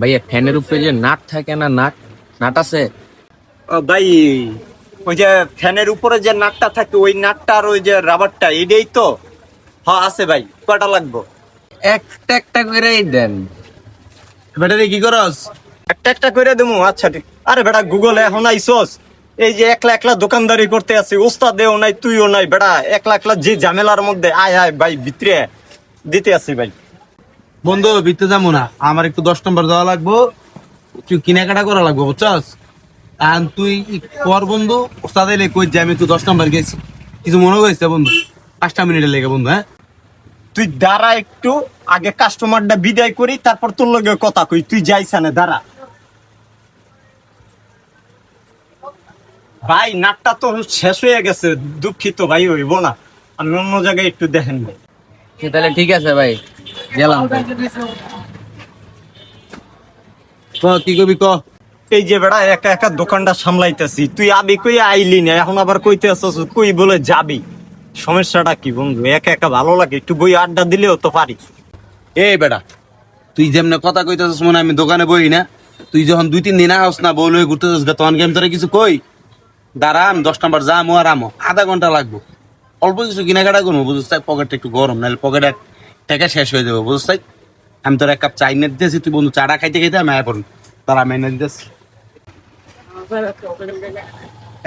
ভাইয়া ফ্যানের উপরে যে নাট থাকে না নাট? নাট আছে? ও ভাই ওই যে ফ্যানের উপরে যে নাটটা থাকে ওই নাটটা আর ওই যে রাবারটা এটাই তো? হ্যাঁ আছে ভাই কয়টা লাগবো? একটা একটা করেই দেন। ব্যাটারি কি করস? একটা একটা করে দেবো আচ্ছা ঠিক। আরে বেটা গুগলে এখন আইসোস। এই যে একলা একলা দোকানদারি করতে আছি ওস্তাদেও নাই তুইও নাই বেটা একলা একলা যে ঝামেলার মধ্যে আয় আয় ভাই ভিতরে দিতে আছি ভাই। বন্ধু বিতে যাব না। আমার একটু দশ নম্বর দেওয়া লাগবো। তুই কেনাকাটা করা লাগবো বুঝছস? আর তুই কর বন্ধু ওস্তাদ এলে কই যে আমি একটু দশ নম্বর গেছি। কিছু মনে করিস বন্ধু? পাঁচটা মিনিটের লেগে বন্ধু হ্যাঁ? তুই দাঁড়া একটু আগে কাস্টমারটা বিদায় করি তারপর তোর লগে কথা কই। তুই যাইস না দাঁড়া। ভাই নাটটা তো শেষ হয়ে গেছে দুঃখিত ভাই হইব না। আমি অন্য জায়গায় একটু দেখেন। ভাই তাহলে ঠিক আছে ভাই। গেলাম কি কবি ক? এই যে বেড়া একা একা দোকানটা সামলাইতেছি। তুই আবি কই আইলি না? এখন আবার কইতে আসছ কই বলে যাবি? সমস্যাটা কি বন্ধু? একা একা ভালো লাগে? একটু বই আড্ডা দিলেও তো পারি। এই বেটা তুই যেমনে কথা কইতেছিস মনে হয় আমি দোকানে বই না। তুই যখন দুই তিন দিন আস না বউ লয়ে ঘুরতেছিস গা, তখন আমি তোরা কিছু কই? দাঁড়াম দশ নম্বর যামো আর আমো। আধা ঘণ্টা লাগবো। অল্প কিছু কেনাকাটা করব বুঝছিস? পকেটটা একটু গরম নাহলে পকেটে টাকা শেষ হয়ে যাব বুঝছিস তাই? আমি তোর এক কাপ চা এনে দিতেছি, তুই বন্ধু চাটা খাইতে খাইতে আমি পড়ুন। তারা আমি এনে দিতেছি।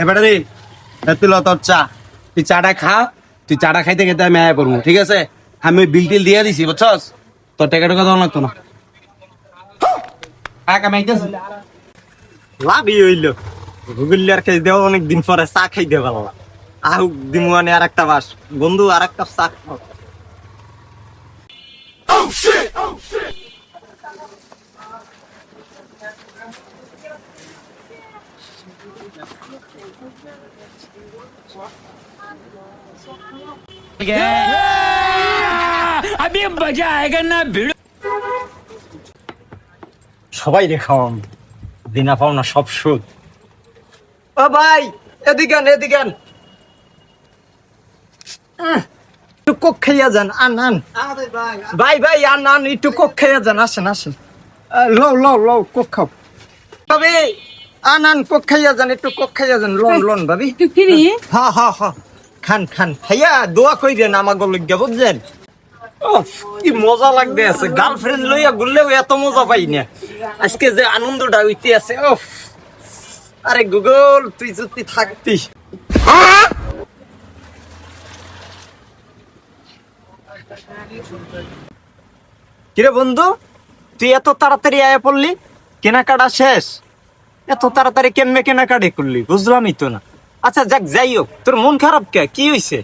এবারে রে তুই চা। তুই চাটা খা, তুই চাটা খাইতে খাইতে আমি আয় পড়ব ঠিক আছে? আমি বিল টিল দিয়ে দিছি, বুঝছস? তোর টাকা টাকা দেওয়া লাগতো না? লাভই হইল। গুগলিয়ার খাই দেওয়া অনেক দিন পরে চা খাই দে ভালো আহ দিমুয়ানে আর একটা বাস। বন্ধু আর একটা চা খাও। সবাই রেখাম দিনা পাওনা সব সুদ। ও ভাই এদিকে এদিকে আন আহ, একটু কোক খাইয়া যান আন আন। ভাই ভাই আন আন একটু কোক খাইয়া যান আসেন আসেন। লও লও লও কোক খাও। ভাবি আন আন কোক খাইয়া যান একটু কোক খাইয়া যান লোন লন ভাবি। একটু ফিরি? হা হা হা। খান খান। খাইয়া দোয়া কইরেন আমাকে লইয়া বুঝছেন? উফ, কি মজা লাগবে আছে। গার্লফ্রেন্ড লইয়া ঘুরলেও এত মজা পাই না। আজকে যে আনন্দটা হইতে আছে ওফ আরে গুগল তুই যদি থাকতি কিরে বন্ধু তুই এত তাড়াতাড়ি আয়া পড়লি? কেনাকাটা শেষ? এত তাড়াতাড়ি কেমনে কেনাকাটি করলি? বুঝলামই তো না। আচ্ছা যাক যাই হোক তোর মন খারাপ কে? কি হইছে?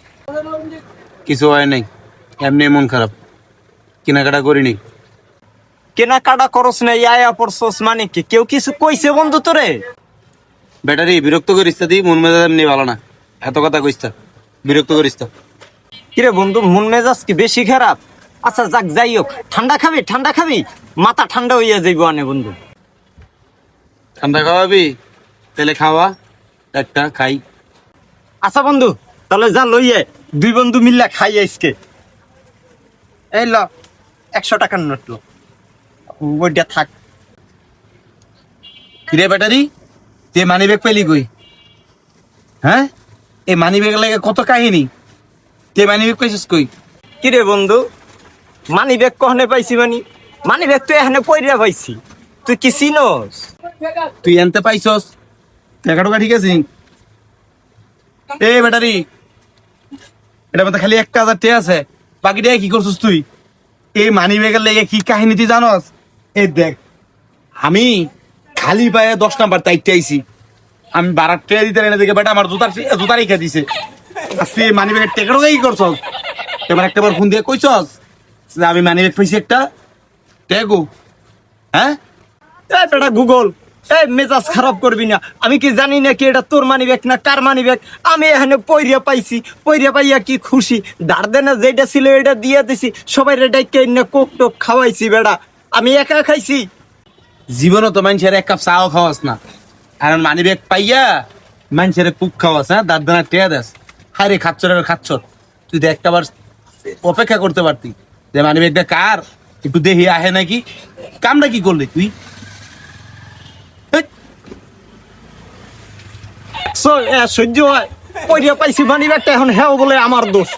কিছু হয় নাই। এমনি মন খারাপ। কেনাকাটা করিনি। কেনাকাটা করস না আয়া পড়ছস মানে কি? কেউ কিছু কইছে বন্ধু তোরে? ব্যাটারি বিরক্ত করিস তা দি মন মেজাজ এমনি ভালো না। এত কথা কইস বিরক্ত করিস তা। কিরে বন্ধু মন মেজাজ কি বেশি খারাপ? আচ্ছা যাক যাই হোক। ঠান্ডা খাবি ঠান্ডা খাবি? মাথা ঠান্ডা হইয়া যাইব আনে বন্ধু। ঠান্ডা খাওয়াবি? তাহলে খাওয়া একটা খাই। আচ্ছা বন্ধু তাহলে যা লইয়ে দুই বন্ধু মিল্লা খাই আজকে। এই ল একশো টাকার নোট লো। ওইটা থাক। কিরে ব্যাটারি তুই মানি ব্যাগ পেলি কই? হ্যাঁ? এই মানি ব্যাগ লাগে কত কাহিনী? তুই মানি ব্যাগ পাইছিস কই? কিরে বন্ধু? মানি ব্যাগ কহনে পাইছি মানি? মানি ব্যাগ তুই এখানে পয়রা পাইছি। তুই কি চিনস? তুই আনতে পাইছস? টাকা টাকা ঠিক আছে? এ ব্যাটারি এটা মধ্যে খালি একটা হাজার টাকা আছে। বাকিটা কি করছিস তুই? এই মানি ব্যাগের লেগে কি কাহিনী তুই জানস? এই দেখ আমি খালি পায়ে দশ নাম্বার তাইতে আইছি। আমি বারার টাকা দিতে এনে দেখে বেটা আমার জুতার জুতা রেখে দিছে। তুই মানি ব্যাগের টেকা টাকা কি করছস? এবার একটা বার ফোন দিয়ে কইছস যে আমি মানি ব্যাগ পাইছি একটা? টেগো হ্যাঁ? এই গুগল এই মেজাজ খারাপ করবি না। আমি কি জানি না কি এটা তোর মানি ব্যাগ না কার মানি ব্যাগ আমি এখানে পয়রিয়া পাইছি পয়রিয়া পাইয়া কি খুশি? দাঁড় দেনা যেটা ছিল এটা দিয়ে দিছি, সবাই রেডাই কে না কোক টোক খাওয়াইছি বেড়া আমি একা খাইছি। জীবনও তো মানুষের এক কাপ চাও খাওয়াস না। কারণ মানি ব্যাগ পাইয়া মানুষের কুক খাওয়াস হ্যাঁ? দাঁত দানা টেয়া দেস। হায় রে খাচ্ছর আর খাচ্ছর তুই তো একটা বার অপেক্ষা করতে পারতি। যে মানে একটা কার? একটু দেহি আহে নাকি? কামটা কি করলি তুই? সহ্য হয়। পাইছি মানি এখন হ্যাঁ বলে আমার দোষ।